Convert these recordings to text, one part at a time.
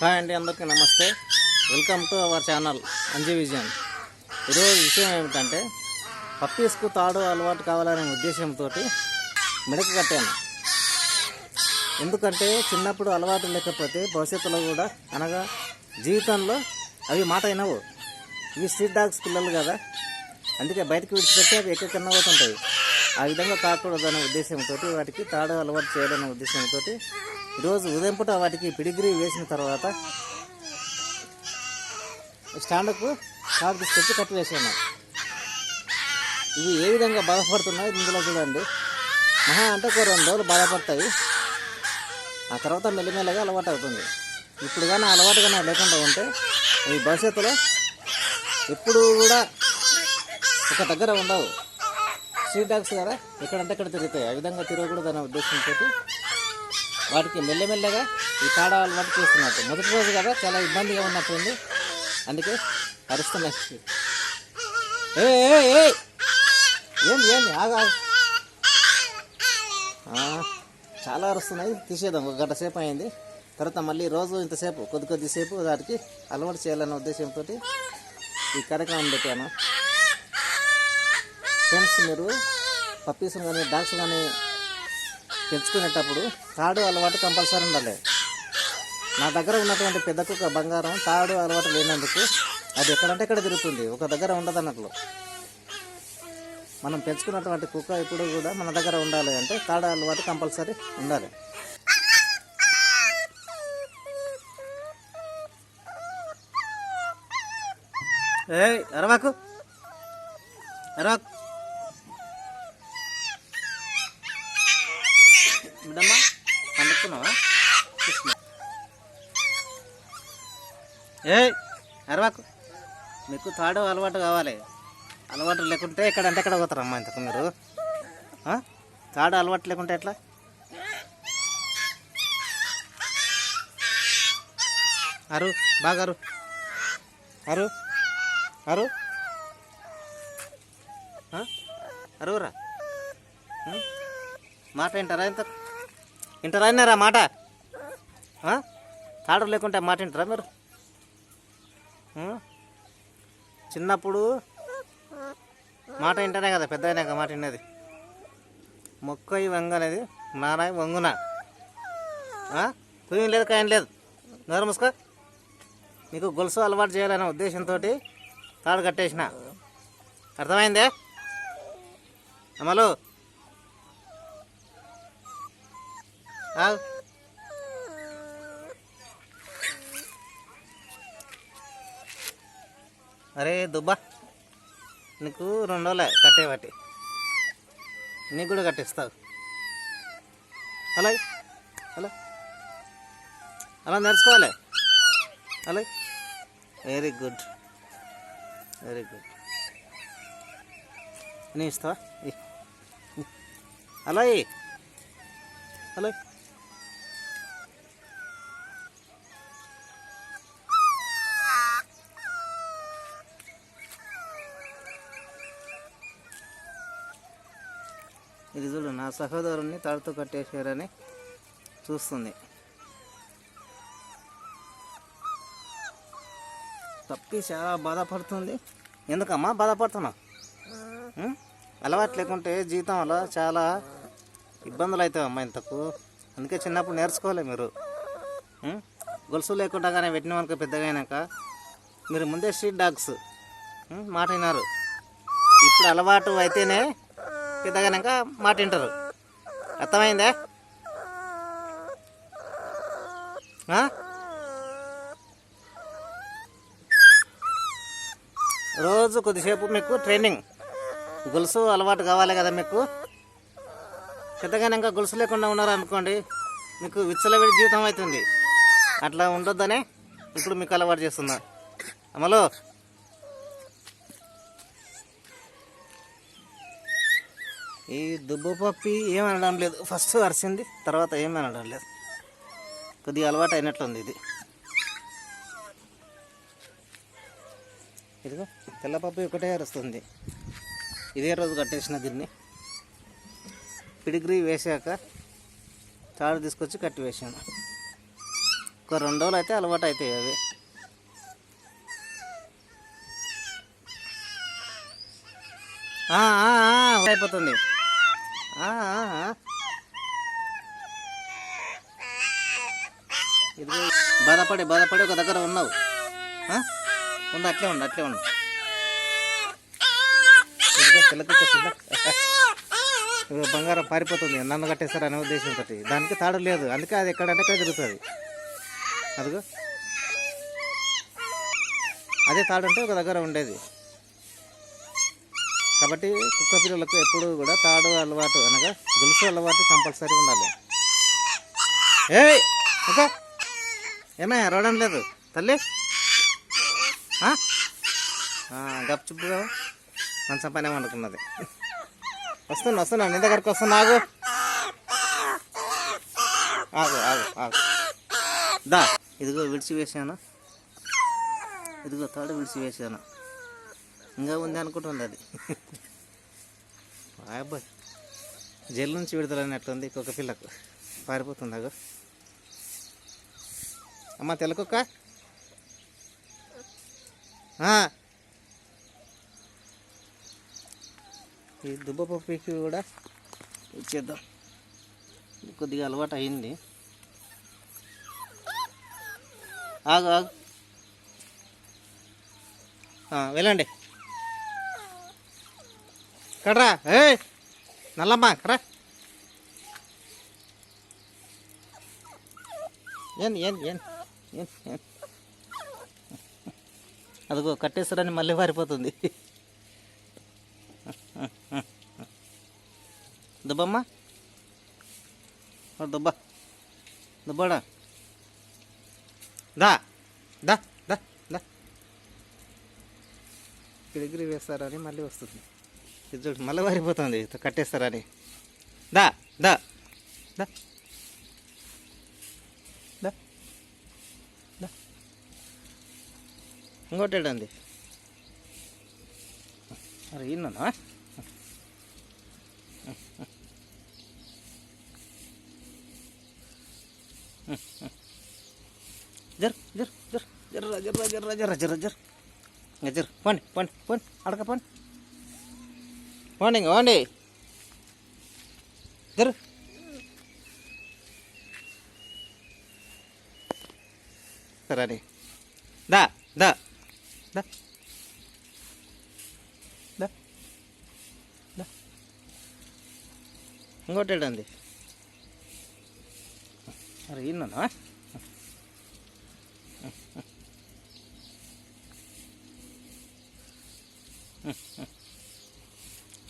Hi అండి అందరికీ నమస్తే. Welcome to our channel Anji vision. ఈరోజు విషయం ఏమిటంటే పప్పీస్కు తాడు అలవాటు కావాలనే ఉద్దేశంతో మెడకు కట్టాను. ఎందుకంటే చిన్నప్పుడు అలవాటు లేకపోతే భవిష్యత్తులో కూడా అనగా జీవితంలో అవి మాట అయినవు ఇవి స్ట్రీట్ డాగ్స్ పిల్లలు కదా. అందుకే బయటకు విడిచిపెట్టి అవి ఎక్కడికన్నా అవుతుంటాయి ఆ విధంగా కాకూడదనే ఉద్దేశంతో వాటికి తాడు అలవాటు చేయాలనే ఉద్దేశంతో ఈరోజు ఉదయం పూట వాటికి పిడిగ్రీ వేసిన తర్వాత స్టాండ్కు తాడు తీసుకొచ్చి కట్టి వేసాను ఇవి ఏ విధంగా బాధపడుతున్నాయి ఇందులో చూడండి. మహా అంటే ఒక రెండు రోజులు బాధపడతాయి. ఆ తర్వాత మెల్లిమెల్లగా అలవాటు అవుతుంది. ఇప్పుడు కానీ అలవాటు కానీ లేకుండా ఉంటే ఈ భవిష్యత్తులో ఎప్పుడు కూడా ఒక దగ్గర ఉండవు. స్ట్రీట్ డాగ్స్ కదా ఎక్కడంటే ఇక్కడ తిరుగుతాయి. ఆ విధంగా తిరగకూడదు అనే ఉద్దేశంతో వాటికి మెల్లమెల్లగా ఈ తాడ అలవాటు చేస్తున్నట్టు. మొదటి రోజు కదా చాలా ఇబ్బందిగా ఉన్నట్టుంది. అందుకే అరుస్తున్నాయి ఏ ఏ ఏంది ఏంది? ఆగా చాలా అరుస్తున్నాయి. తీసేద్దాం. ఒక గంట సేపు అయింది. తర్వాత మళ్ళీ రోజు ఇంతసేపు కొద్ది కొద్దిసేపు వాటికి అలవాటు చేయాలనే ఉద్దేశంతో ఈ కార్యక్రమం పెట్టాను. ఫ్రెండ్స్ మీరు పప్పీస్ కానీ డాగ్స్ కానీ పెంచుకునేటప్పుడు తాడు అలవాటు కంపల్సరీ ఉండాలి. నా దగ్గర ఉన్నటువంటి పెద్ద కుక్క బంగారం తాడు అలవాటు లేనందుకు అది ఎక్కడంటే ఎక్కడ తిరుగుతుంది. ఒక దగ్గర ఉండదు అన్నట్లు. మనం పెంచుకున్నటువంటి కుక్క ఇప్పుడు కూడా మన దగ్గర ఉండాలి అంటే తాడు అలవాటు కంపల్సరీ ఉండాలి. ఏ అరవాకు. అరవాకు. ఏ అరవాకు. మీకు తాడు అలవాటు కావాలి. అలవాటు లేకుంటే ఎక్కడంటే ఎక్కడ పోతారమ్మా ఇంతకు మీరు? తాడు అలవాటు లేకుంటే ఎట్లా? అరు బాగా అరు. అరు అరు. అరువురా మాట వింటారా ఇంత? వింటారా అన్నారా మాట? తాడు లేకుంటే మాట వింటారా మీరు? చిన్నప్పుడు మాట వింటేనే కదా పెద్ద అయినాక మాట విన్నది. మొక్క ఈ వంగ అనేది నారాయి వంగున. కుయ్యం లేదు కాయం లేదు. నోరు ముసుకో. నీకు గొలుసు అలవాటు చేయాలనే ఉద్దేశంతో తాడు కట్టేసిన. అర్థమైందే? అమలు. అరే దుబ్బా నీకు రెండు రోజులే కట్టేవాటి నీకు కూడా కట్టిస్తావు. అలా అలా అలా నేర్చుకోవాలి. అలా వెరీ గుడ్ వెరీ గుడ్ నీ ఇస్తావా అలా అలా ఇది చూడు నా సహోదరుని తాడుతో కట్టేశారని చూస్తుంది. తప్పి చాలా బాధపడుతుంది. ఎందుకమ్మా బాధపడుతున్నావు? అలవాటు లేకుంటే జీవితంలో చాలా ఇబ్బందులు అవుతాయి అమ్మా ఇంతకు. అందుకే చిన్నప్పుడు నేర్చుకోవాలి మీరు. గొలుసు లేకుండా కానీ పెట్టిన మనకు పెద్దగా అయినాక మీరు ముందే స్ట్రీట్ డాగ్స్ మాట విన్నారు. ఇప్పుడు అలవాటు అయితేనే పెద్దగానాక మాట వింటారు అర్థమైందా? రోజు కొద్దిసేపు మీకు ట్రైనింగ్. గొలుసు అలవాటు కావాలి కదా మీకు? పెద్దగానాక గొలుసు లేకుండా ఉన్నారనుకోండి మీకు విచ్చలవిడి జీవితం అవుతుంది. అట్లా ఉండొద్దనే ఇప్పుడు మీకు అలవాటు చేస్తున్నా. అమలు. ఈ దుబ్బ పప్పి ఏమనడం లేదు. ఫస్ట్ అరిసింది తర్వాత ఏమనడం లేదు. కొద్దిగా అలవాటు అయినట్లుంది ఇది. ఇదిగో తెల్లపప్పు ఒకటే అరుస్తుంది. ఇదే రోజు కట్టేసిన దీన్ని పిడిగ్రీ వేసాక తాడు తీసుకొచ్చి కట్టి వేసాను ఒక రెండు రోజులు అయితే అలవాటు అవుతాయి అవి. అయిపోతుంది. ఇదిగో బాధపడి బాధపడి ఒక దగ్గర ఉన్నావు. ఉంది అట్లే ఉండు అట్లే ఉండు. ఇదిగో పిల్లకి బంగారం పారిపోతుంది. నన్ను కట్టేస్తారు అనే ఉద్దేశంతో దానికి తాడు లేదు. అందుకే అది ఎక్కడంటే ఎక్కడ తిరుగుతుంది. అదిగో. అదే తాడు అంటే ఒక దగ్గర ఉండేది. కాబట్టి కుక్క పిల్లలకు ఎప్పుడు కూడా తాడు అలవాటు అనగా గొలుసు అలవాటు కంపల్సరీ ఉండాలి. ఏ ఓకే ఏమే రోడం లేదు. తల్లి! గప్చుప్పుగా మంచం పని అనుకున్నది వస్తున్నా వస్తున్నా నీ దగ్గరకు వస్తున్నా ఆగు. ఆగు ఆగు ఆగు. దా. ఇదిగో విడిచి వేసాను ఇదిగో తాడు విడిచి వేసాను ఇంకా ఉంది అనుకుంటుంది అది. అబ్బాయి జైలు నుంచి విడుదలైనట్టుంది కుక్క పిల్లకు. పారిపోతుంది అగో? అమ్మ తెలకొక్క ఈ దుబ్బ పప్పుకి కూడా ఇచ్చేద్దాం. కొద్దిగా అలవాటు అయింది. ఆగు ఆగు. వెళ్ళండి. కడరా ఏ నల్లమ్మ కరా ఏం ఏం ఏం అదిగో కట్టేస్తారని మళ్ళీ పారిపోతుంది దుబ్బమ్మ. దుబ్బా దుబ్బ. దుబ్బడా. దా దా దా దా. గిరిగిరి వేస్తారని మళ్ళీ వస్తుంది. ఇది చూడు మళ్ళీ పారిపోతుంది కట్టేస్తారని. దా దా దా. దా. దా. అరే ఇన్నా జర్ జర్ జర్ జర్ర జర్ర జర్ర జర్ర జర్ర జర్ జర్ పోండి పోండి పోండి అడగ పోండి. పోండి ఇంకా ఇద్దరు. సరే దా దా. దా. దా. దా. ఇంకోటి అండి అరే ఇన్నా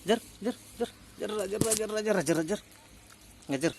జర్ జర్ జర్ జర్ర జర్ర జర్ర జర్ర జర్ర జర్ ఇంకా జర్